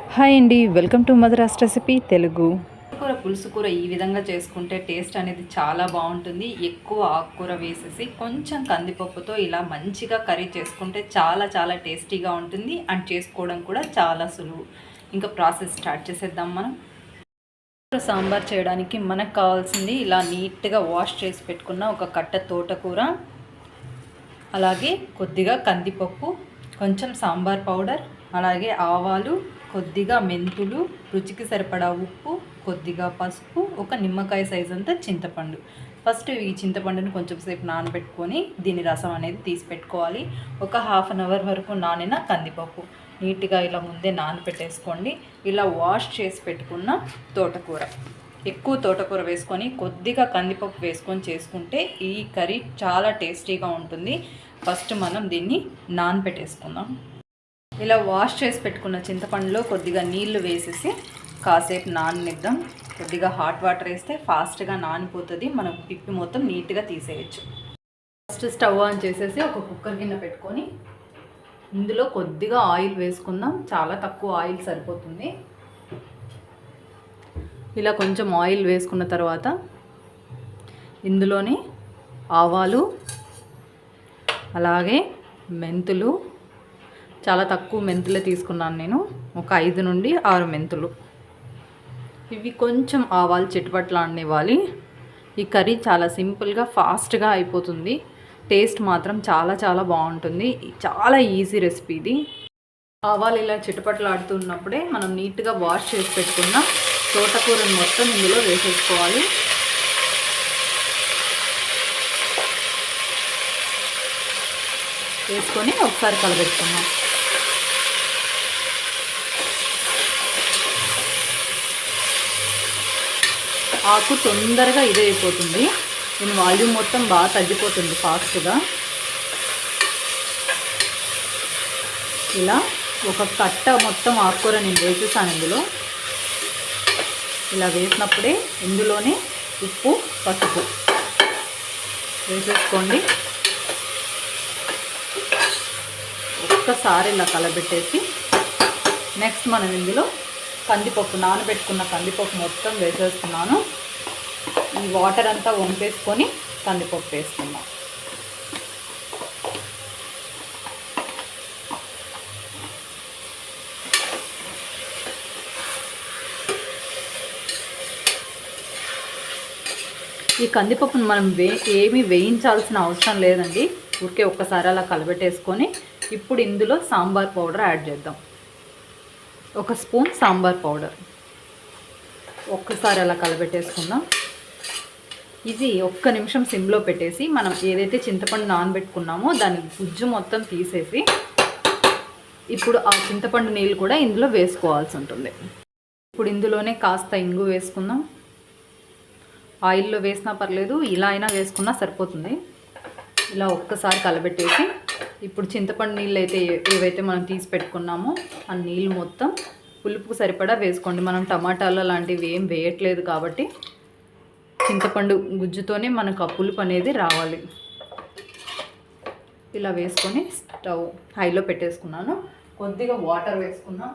Hi అండి welcome to Madras recipe Telugu. కూర పులుసు కూర ఈ విధంగా చేసుకుంటే టేస్ట్ అనేది చాలా బాగుంటుంది. ఎక్కువ ఆకుకూర వేసేసి కొంచెం కందిపప్పుతో ఇలా మంచిగా కర్రీ చేసుకుంటే చాలా చాలా టేస్టీగా ఉంటుంది అండ్ చేసుకోవడం కూడా చాలా సులువు. ఇంకా ప్రాసెస్ స్టార్ట్ చేసేద్దాం మనం. కూర సాంబార్ చేయడానికి మనకు కావాల్సింది ఇలా నీట్గా వాష్ చేసి పెట్టుకున్న ఒక కట్ట తోటకూర అలాగే కొద్దిగా కందిపప్పు కొంచెం సాంబార్ పౌడర్ అలాగే ఆవాలు కొద్దిగా మెంతులు రుచికి సరిపడా ఉప్పు కొద్దిగా పసుపు ఒక నిమ్మకాయ సైజ్ అంతా చింతపండు. ఫస్ట్ ఈ చింతపండుని కొంచెం సేపు నానబెట్టుకొని దీని రసం అనేది తీసి పెట్టుకోవాలి. ఒక హాఫ్ అన్ అవర్ వరకు నానిన కందిపప్పు. నీట్గా ఇలా ముందే నానబెట్టేసుకోండి. ఇలా వాష్ చేసి పెట్టుకున్న తోటకూర. ఎక్కువ తోటకూర వేసుకొని కొద్దిగా కందిపప్పు వేసుకొని చేసుకుంటే ఈ కర్రీ చాలా టేస్టీగా ఉంటుంది. ఫస్ట్ మనం దీన్ని నానబెట్టేసుకుందాం. ఇలా వాష్ చేసి పెట్టుకున్న చింతపండులో కొద్దిగా నీళ్ళు వేసేసి కాసేపు నాననిద్దాం. కొద్దిగా హాట్ వాటర్ వేస్తే ఫాస్ట్గా నానిపోతుంది. మనం పిప్పి మొత్తం నీట్గా తీసేయచ్చు. ఫస్ట్ స్టవ్ ఆన్ చేసేసి ఒక కుక్కర్ గిన్నె పెట్టుకొని ఇందులో కొద్దిగా ఆయిల్ వేసుకుందాం. చాలా తక్కువ ఆయిల్ సరిపోతుంది. ఇలా కొంచెం ఆయిల్ వేసుకున్న తర్వాత ఇందులోని ఆవాలు అలాగే మెంతులు చాలా తక్కువ మెంతులే తీసుకున్నాను నేను. ఒక ఐదు నుండి ఆరు మెంతులు. ఇవి కొంచెం ఆవాలు చిట్టుపట్లాడనివ్వాలి ఈ కర్రీ చాలా సింపుల్గా ఫాస్ట్గా అయిపోతుంది. టేస్ట్ మాత్రం చాలా చాలా బాగుంటుంది. చాలా ఈజీ రెసిపీ ఇది. ఆవాలు ఇలా చిట్టుపట్లాడుతున్నప్పుడే మనం నీట్గా వాష్ చేసి పెట్టుకున్న తోటకూరను మొత్తం ఇందులో వేసేసుకోవాలి. వేసుకొని ఒకసారి కలబెట్టుకున్నాం ఆకు తొందరగా ఇదే అయిపోతుంది దీని వాల్యూమ్ మొత్తం బాగా తగ్గిపోతుంది ఫాస్ట్గా. ఇలా ఒక కట్ట మొత్తం ఆకుకూర నేను వేసేసాను ఇందులో. ఇలా వేసినప్పుడే ఇందులోనే ఉప్పు పసుపు వేసేసుకోండి. ఒక్కసారి ఇలా కలబెట్టేసి నెక్స్ట్ మనం ఇందులో కందిపప్పు నానబెట్టుకున్న కందిపప్పు మొత్తం వేసేస్తున్నాను. ఈ వాటర్ అంతా వంపేసుకొని కందిపప్పు వేసుకుందాం ఈ కందిపప్పును మనం వే ఏమీ వేయించాల్సిన అవసరం లేదండి. ఊరికే ఒక్కసారి అలా కలబెట్టేసుకొని ఇప్పుడు ఇందులో సాంబార్ పౌడర్ యాడ్ చేద్దాం. ఒక స్పూన్ సాంబార్ పౌడర్. ఒక్కసారి అలా కలబెట్టేసుకుందాం. ఇది ఒక్క నిమిషం సిమ్లో పెట్టేసి మనం ఏదైతే చింతపండు నానబెట్టుకున్నామో దాని గుజ్జు మొత్తం తీసేసి ఇప్పుడు ఆ చింతపండు నీళ్ళు కూడా ఇందులో వేసుకోవాల్సి ఉంటుంది. ఇప్పుడు ఇందులోనే కాస్త ఇంగు వేసుకుందాం. ఆయిల్లో వేసినా పర్లేదు ఇలా అయినా వేసుకున్నా సరిపోతుంది. ఇలా ఒక్కసారి కలబెట్టేసి ఇప్పుడు చింతపండు నీళ్ళు అయితే ఏవైతే మనం తీసి పెట్టుకున్నామో ఆ నీళ్ళు మొత్తం పులుపుకు సరిపడా వేసుకోండి. మనం టమాటాలు లాంటివి ఏం వేయట్లేదు కాబట్టి చింతపండు గుజ్జుతోనే మనకు ఆ పులుపు అనేది రావాలి. ఇలా వేసుకొని స్టవ్ హైలో పెట్టేసుకున్నాను. కొద్దిగా వాటర్ వేసుకున్నాం.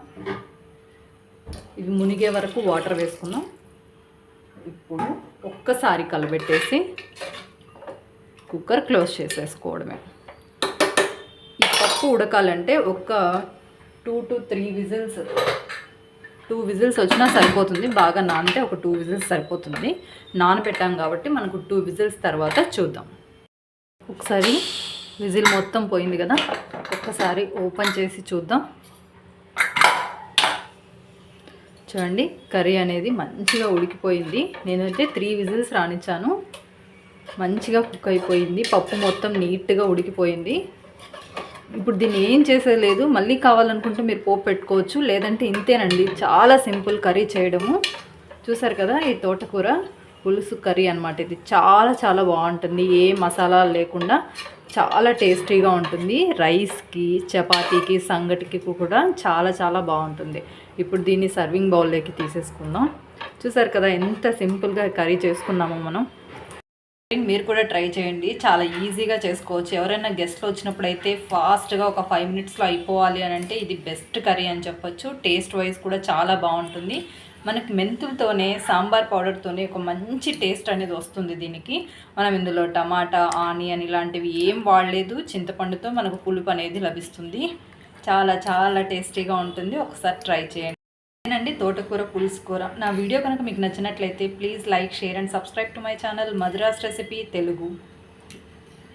ఇవి మునిగే వరకు వాటర్ వేసుకున్నాం. ఇప్పుడు ఒక్కసారి కలబెట్టేసి కుక్కర్ క్లోజ్ చేసేసుకోవడమే. పప్పు ఉడకాలంటే ఒక two to three whistles two whistles వచ్చినా సరిపోతుంది. బాగా నానితే ఒక టూ విజిల్స్ సరిపోతుంది. నానబెట్టాం కాబట్టి మనకు టూ విజిల్స్ తర్వాత చూద్దాం. ఒకసారి విజిల్ మొత్తం పోయింది కదా ఒక్కసారి ఓపెన్ చేసి చూద్దాం. చూడండి కర్రీ అనేది మంచిగా ఉడికిపోయింది. నేనైతే త్రీ విజిల్స్ రానిచ్చాను మంచిగా కుక్ అయిపోయింది. పప్పు మొత్తం నీట్గా ఉడికిపోయింది. ఇప్పుడు దీన్ని ఏం చేసేలేదు మళ్ళీ కావాలనుకుంటే మీరు పోపు పెట్టుకోవచ్చు. లేదంటే ఇంతేనండి. చాలా సింపుల్ కర్రీ చేయడము. చూసారు కదా ఈ తోటకూర? పులుసు కర్రీ అనమాట ఇది. చాలా చాలా బాగుంటుంది. ఏ మసాలా లేకుండా చాలా టేస్టీగా ఉంటుంది. రైస్కి చపాతీకి సంగటికి కూడా చాలా చాలా బాగుంటుంది. ఇప్పుడు దీన్ని సర్వింగ్ బౌల్లోకి తీసేసుకుందాం. చూసారు కదా ఎంత సింపుల్గా కర్రీ చేసుకున్నామో మనం. మీరు కూడా ట్రై చేయండి. చాలా ఈజీగా చేసుకోవచ్చు. ఎవరైనా గెస్ట్లు వచ్చినప్పుడు అయితే ఫాస్ట్గా ఒక ఫైవ్ మినిట్స్లో అయిపోవాలి అని అంటే ఇది బెస్ట్ కర్రీ అని చెప్పొచ్చు. టేస్ట్ వైజ్ కూడా చాలా బాగుంటుంది. మనకి మెంతులతోనే సాంబార్ పౌడర్తోనే ఒక మంచి టేస్ట్ అనేది వస్తుంది దీనికి. మనం ఇందులో టమాటా ఆనియన్ ఇలాంటివి ఏం వాడలేదు. చింతపండుతో మనకు పులుపు అనేది లభిస్తుంది. చాలా చాలా టేస్టీగా ఉంటుంది. ఒకసారి ట్రై చేయండి. నేనండి తోటకూర పులుసు కూర నా వీడియో కనుక మీకు నచ్చినట్లయితే please like share and subscribe to my channel Madras recipe Telugu.